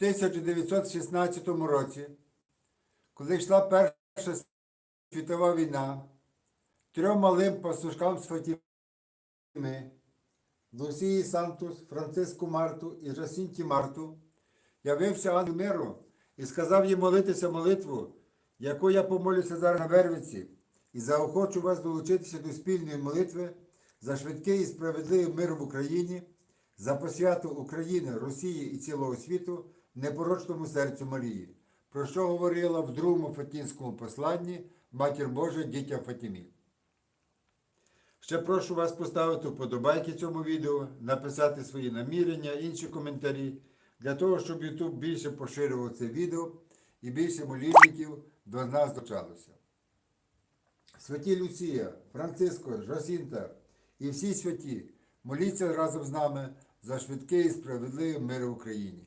1916 році, коли йшла Перша світова війна, трьом малим пастушкам з Фатіми, Лусії Сантус, Франциску Марту і Жасінті Марту, явився ангел миру і сказав їм молитися молитву, яку я помолюся зараз на Вервиці, і заохочу вас долучитися до спільної молитви за швидкий і справедливий мир в Україні, за посвяту України, Росії і цілого світу непорочному серцю Марії, про що говорила в другому Фатінському посланні Матір Божа дітям Фатімі. Ще прошу вас поставити вподобайки цьому відео, написати свої намірення, інші коментарі, для того, щоб YouTube більше поширював це відео і більше молільників до нас долучалося. Святі Люція, Франциско, Жосінта і всі святі, моліться разом з нами за швидкий і справедливий мир в Україні.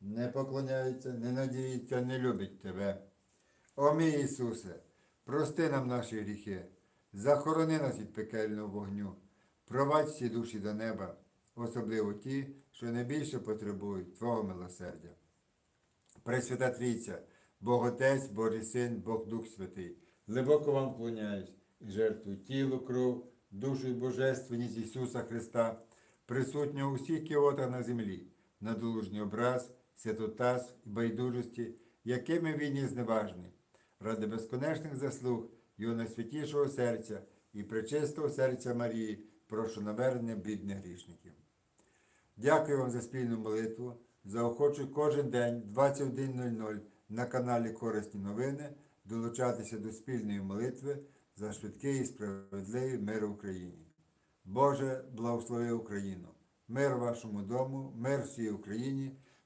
не поклоняється, не надіється, не любить Тебе. О мій Ісусе, прости нам наші гріхи, захорони нас від пекельного вогню, провадь всі душі до неба, особливо ті, що найбільше потребують Твого милосердя. Пресвята Трійця, Бог Отець, Божий Син, Бог Дух Святий, глибоко вам вклоняюсь і жертвую тіло, кров, душу і божественність Ісуса Христа, присутнього у всіх кіотах на землі, на долужній образ, святотаз і байдужості, якими він є зневажний, ради безконечних заслуг Його найсвятішого серця і пречистого серця Марії, прошу навернення бідних грішників. Дякую вам за спільну молитву. Заохочую кожен день 21.00 на каналі Корисні новини долучатися до спільної молитви за швидкий і справедливий мир в Україні. Боже, благослови Україну! Мир вашому дому, мир всій Україні,